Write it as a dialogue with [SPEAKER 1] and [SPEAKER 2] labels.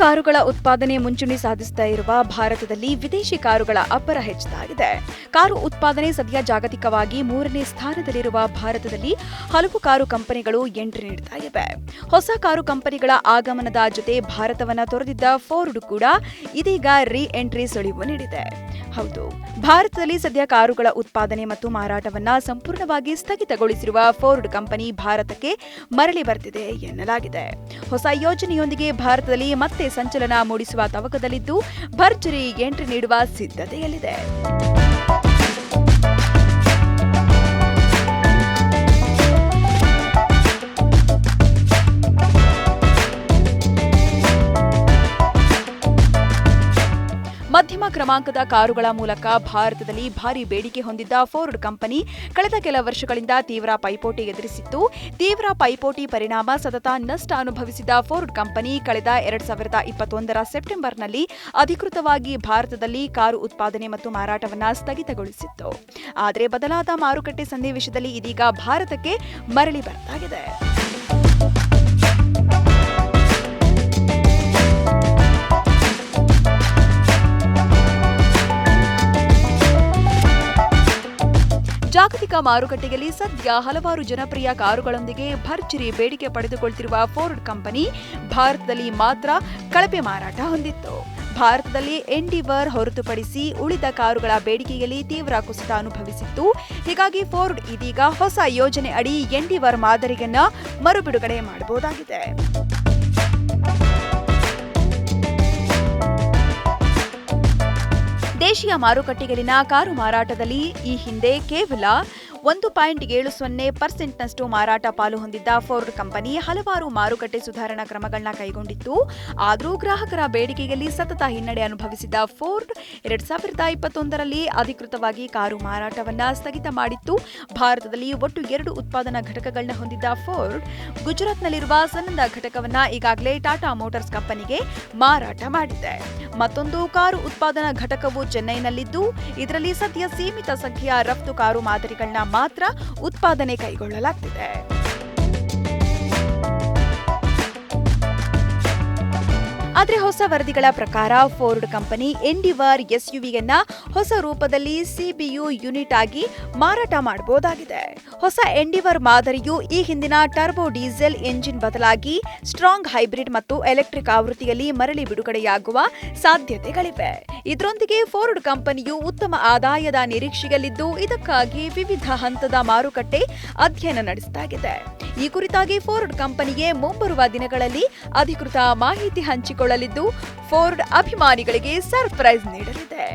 [SPEAKER 1] ಕಾರುಗಳ ಉತ್ಪಾದನೆ ಮುಂಚೂಣಿ ಸಾಧಿಸ್ತಾ ಇರುವ ಭಾರತದಲ್ಲಿ ವಿದೇಶಿ ಕಾರುಗಳ ಅಬ್ಬರ ಹೆಚ್ಚಾಗಿದೆ. ಕಾರು ಉತ್ಪಾದನೆ ಸದ್ಯ ಜಾಗತಿಕವಾಗಿ ಮೂರನೇ ಸ್ಥಾನದಲ್ಲಿರುವ ಭಾರತದಲ್ಲಿ ಹಲವು ಕಾರು ಕಂಪನಿಗಳು ಎಂಟ್ರಿ ನೀಡ್ತಾ ಇವೆ. ಹೊಸ ಕಾರು ಕಂಪನಿಗಳ ಆಗಮನದ ಜೊತೆ ಭಾರತವನ್ನ ತೊರೆದಿದ್ದ ಫೋರ್ಡ್ ಕೂಡ ಇದೀಗ ರೀ ಎಂಟ್ರಿ ಸುಳಿವು ನೀಡಿದೆ. ಹೌದು, ಭಾರತದಲ್ಲಿ ಸದ್ಯ ಕಾರುಗಳ ಉತ್ಪಾದನೆ ಮತ್ತು ಮಾರಾಟವನ್ನ ಸಂಪೂರ್ಣವಾಗಿ ಸ್ಥಗಿತಗೊಳಿಸಿರುವ ಫೋರ್ಡ್ ಕಂಪನಿ ಭಾರತಕ್ಕೆ ಮರಳಿ ಬರ್ತಿದೆ ಎನ್ನಲಾಗಿದೆ. ಹೊಸ ಯೋಜನೆಯೊಂದಿಗೆ ಭಾರತದಲ್ಲಿ ಮತ್ತೆ ಸಂಚಲನ ಮೂಡಿಸುವ ತವಕದಲ್ಲಿದ್ದು ಭರ್ಜರಿ ಎಂಟ್ರಿ ನೀಡುವ ಸಿದ್ಧತೆಯಲ್ಲಿದೆ. ಕ್ರಮಾಂಕದ ಕಾರುಗಳ ಮೂಲಕ ಭಾರತದಲ್ಲಿ ಭಾರಿ ಬೇಡಿಕೆ ಹೊಂದಿದ್ದ ಫೋರ್ಡ್ ಕಂಪನಿ ಕಳೆದ ಕೆಲ ವರ್ಷಗಳಿಂದ ತೀವ್ರ ಪೈಪೋಟಿ ಎದುರಿಸಿತ್ತು. ತೀವ್ರ ಪೈಪೋಟಿ ಪರಿಣಾಮ ಸತತ ನಷ್ಟ ಅನುಭವಿಸಿದ ಫೋರ್ಡ್ ಕಂಪನಿ ಕಳೆದ ಎರಡ್ ಸಾವಿರದ ಇಪ್ಪತ್ತೊಂದರ ಸೆಪ್ಟೆಂಬರ್ನಲ್ಲಿ ಅಧಿಕೃತವಾಗಿ ಭಾರತದಲ್ಲಿ ಕಾರು ಉತ್ಪಾದನೆ ಮತ್ತು ಮಾರಾಟವನ್ನು ಸ್ಥಗಿತಗೊಳಿಸಿತ್ತು. ಆದರೆ ಬದಲಾದ ಮಾರುಕಟ್ಟೆ ಸನ್ನಿವೇಶದಲ್ಲಿ ಇದೀಗ ಭಾರತಕ್ಕೆ ಮರಳಿ ಬರ್ತಾಗಿದೆ. ಜಾಗತಿಕ ಮಾರುಕಟ್ಟೆಯಲ್ಲಿ ಸದ್ಯ ಹಲವಾರು ಜನಪ್ರಿಯ ಕಾರುಗಳೊಂದಿಗೆ ಭರ್ಜರಿ ಬೇಡಿಕೆ ಪಡೆದುಕೊಳ್ತಿರುವ ಫೋರ್ಡ್ ಕಂಪನಿ ಭಾರತದಲ್ಲಿ ಮಾತ್ರ ಕಳಪೆ ಮಾರಾಟ ಹೊಂದಿತ್ತು. ಭಾರತದಲ್ಲಿ ಎಂಡಿವರ್ ಹೊರತುಪಡಿಸಿ ಉಳಿದ ಕಾರುಗಳ ಬೇಡಿಕೆಯಲ್ಲಿ ತೀವ್ರ ಕುಸಿತ ಅನುಭವಿಸಿತ್ತು. ಹೀಗಾಗಿ ಫೋರ್ಡ್ ಇದೀಗ ಹೊಸ ಯೋಜನೆ ಅಡಿ ಎಂಡಿವರ್ ಮಾದರಿಯನ್ನ ಮರುಬಿಡುಗಡೆ ಮಾಡಬಹುದಾಗಿದೆ. ದೇಶೀಯ ಮಾರುಕಟ್ಟೆಗಲ್ಲಿನ ಕಾರು ಮಾರಾಟದಲ್ಲಿ ಈ ಹಿಂದೆ ಕೇವಲ ಒಂದು ಪಾಯಿಂಟ್ ಏಳು ಸೊನ್ನೆ ಪರ್ಸೆಂಟ್ನಷ್ಟು ಮಾರಾಟ ಪಾಲು ಹೊಂದಿದ್ದ ಫೋರ್ಡ್ ಕಂಪನಿ ಹಲವಾರು ಮಾರುಕಟ್ಟೆ ಸುಧಾರಣಾ ಕ್ರಮಗಳನ್ನ ಕೈಗೊಂಡಿತ್ತು. ಆದರೂ ಗ್ರಾಹಕರ ಬೇಡಿಕೆಯಲ್ಲಿ ಸತತ ಹಿನ್ನಡೆ ಅನುಭವಿಸಿದ ಫೋರ್ಡ್ ಎರಡ್ ಸಾವಿರದ ಇಪ್ಪತ್ತೊಂದರಲ್ಲಿ ಅಧಿಕೃತವಾಗಿ ಕಾರು ಮಾರಾಟವನ್ನ ಸ್ಥಗಿತ ಮಾಡಿತ್ತು. ಭಾರತದಲ್ಲಿ ಒಟ್ಟು ಎರಡು ಉತ್ಪಾದನಾ ಘಟಕಗಳನ್ನ ಹೊಂದಿದ್ದ ಫೋರ್ಡ್, ಗುಜರಾತ್ನಲ್ಲಿರುವ ಸನ್ನದ ಘಟಕವನ್ನ ಈಗಾಗಲೇ ಟಾಟಾ ಮೋಟಾರ್ಸ್ ಕಂಪನಿಗೆ ಮಾರಾಟ ಮಾಡಿದೆ. ಮತ್ತೊಂದು ಕಾರು ಉತ್ಪಾದನಾ ಘಟಕವು ಚೆನ್ನೈನಲ್ಲಿದ್ದು, ಇದರಲ್ಲಿ ಸದ್ಯ ಸೀಮಿತ ಸಂಖ್ಯೆಯ ರಫ್ತು ಕಾರು ಮಾದರಿಗಳನ್ನ ಮಾತ್ರ ಉತ್ಪಾದನೆ ಕೈಗೊಳ್ಳಲಾಗ್ತಿದೆ. ಆದರೆ ಹೊಸ ವರದಿಗಳ ಪ್ರಕಾರ ಫೋರ್ಡ್ ಕಂಪನಿ ಎಂಡಿವರ್ ಎಸ್ಯುವಿಯನ್ನ ಹೊಸ ರೂಪದಲ್ಲಿ ಸಿಬಿಯು ಯೂನಿಟ್ ಆಗಿ ಮಾರಾಟ ಮಾಡಬಹುದಾಗಿದೆ. ಹೊಸ ಎಂಡಿವರ್ ಮಾದರಿಯು ಈ ಹಿಂದಿನ ಟರ್ಬೋ ಡೀಸೆಲ್ ಎಂಜಿನ್ ಬದಲಾಗಿ ಸ್ಟ್ರಾಂಗ್ ಹೈಬ್ರಿಡ್ ಮತ್ತು ಎಲೆಕ್ಟ್ರಿಕ್ ಆವೃತ್ತಿಯಲ್ಲಿ ಮರಳಿ ಬಿಡುಗಡೆಯಾಗುವ ಸಾಧ್ಯತೆಗಳಿವೆ. ಇದರೊಂದಿಗೆ ಫೋರ್ಡ್ ಕಂಪನಿಯು ಉತ್ತಮ ಆದಾಯದ ನಿರೀಕ್ಷೆಯಲ್ಲಿದ್ದು, ಇದಕ್ಕಾಗಿ ವಿವಿಧ ಹಂತದ ಮಾರುಕಟ್ಟೆ ಅಧ್ಯಯನ ನಡೆಸಲಾಗಿದೆ. ಈ ಕುರಿತಾಗಿ ಫೋರ್ಡ್ ಕಂಪನಿಗೆ ಮುಂಬರುವ ದಿನಗಳಲ್ಲಿ ಅಧಿಕೃತ ಮಾಹಿತಿ ಹಂಚಿಕೊಳ್ಳಲಿದ್ದು ಫೋರ್ಡ್ ಅಭಿಮಾನಿಗಳಿಗೆ ಸರ್ಪ್ರೈಸ್ ನೀಡಲಿದೆ.